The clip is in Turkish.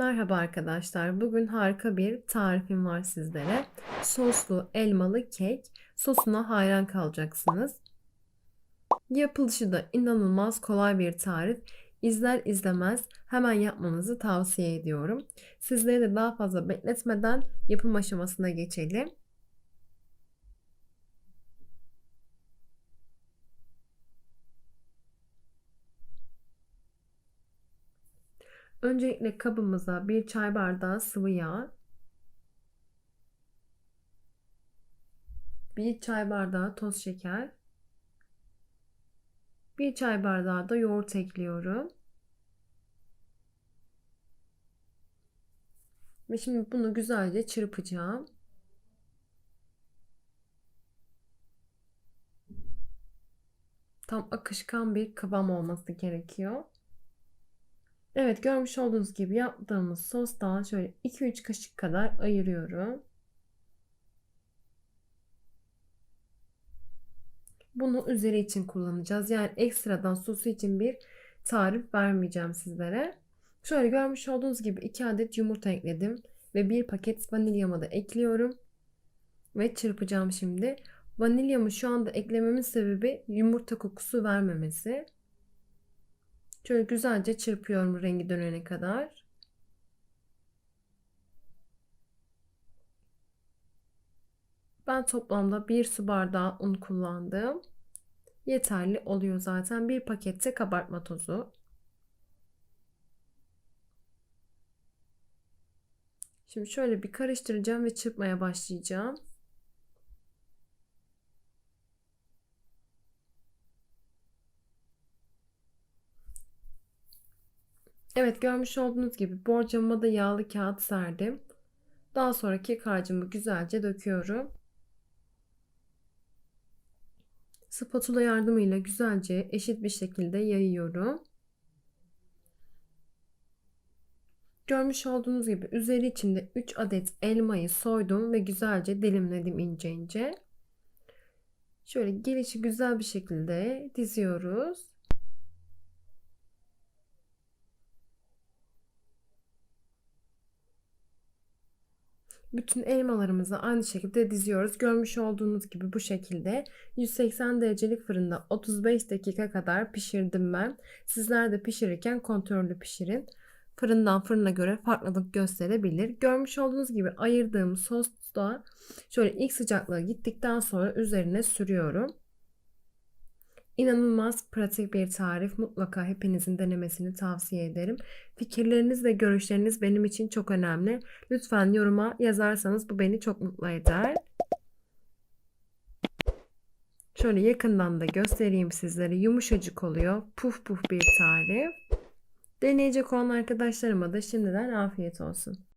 Merhaba arkadaşlar. Bugün harika bir tarifim var sizlere. Soslu elmalı kek. Sosuna hayran kalacaksınız. Yapılışı da inanılmaz kolay bir tarif. İzler izlemez hemen yapmanızı tavsiye ediyorum. Sizleri de daha fazla bekletmeden yapım aşamasına geçelim. Öncelikle kabımıza bir çay bardağı sıvı yağ, bir çay bardağı toz şeker, bir çay bardağı da yoğurt ekliyorum. Ve şimdi bunu güzelce çırpacağım. Tam akışkan bir kıvam olması gerekiyor. Evet görmüş olduğunuz gibi yaptığımız sostan şöyle 2-3 kaşık kadar ayırıyorum. Bunu üzeri için kullanacağız. Yani ekstradan sosu için bir tarif vermeyeceğim sizlere. Şöyle görmüş olduğunuz gibi 2 adet yumurta ekledim. Ve bir paket vanilyamı da ekliyorum. Ve çırpacağım şimdi. Vanilyamı şu anda eklememin sebebi yumurta kokusu vermemesi. Şöyle güzelce çırpıyorum rengi dönene kadar. Ben toplamda bir su bardağı un kullandım. Yeterli oluyor zaten. Bir pakette kabartma tozu. Şimdi şöyle bir karıştıracağım ve çırpmaya başlayacağım. Evet görmüş olduğunuz gibi borcamıma da yağlı kağıt serdim. Daha sonra kek harcımı güzelce döküyorum. Spatula yardımıyla güzelce eşit bir şekilde yayıyorum. Görmüş olduğunuz gibi üzeri içinde 3 adet elmayı soydum ve güzelce dilimledim ince ince. Şöyle gelişi güzel bir şekilde diziyoruz. Bütün elmalarımızı aynı şekilde diziyoruz. Görmüş olduğunuz gibi bu şekilde 180 derecelik fırında 35 dakika kadar pişirdim ben. Sizler de pişirirken kontrollü pişirin. Fırından fırına göre farklılık gösterebilir. Görmüş olduğunuz gibi ayırdığım sos da şöyle ilk sıcaklığı gittikten sonra üzerine sürüyorum. İnanılmaz pratik bir tarif. Mutlaka hepinizin denemesini tavsiye ederim. Fikirleriniz ve görüşleriniz benim için çok önemli. Lütfen yoruma yazarsanız bu beni çok mutlu eder. Şöyle yakından da göstereyim sizlere. Yumuşacık oluyor. Puf puf bir tarif. Deneyecek olan arkadaşlarıma da şimdiden afiyet olsun.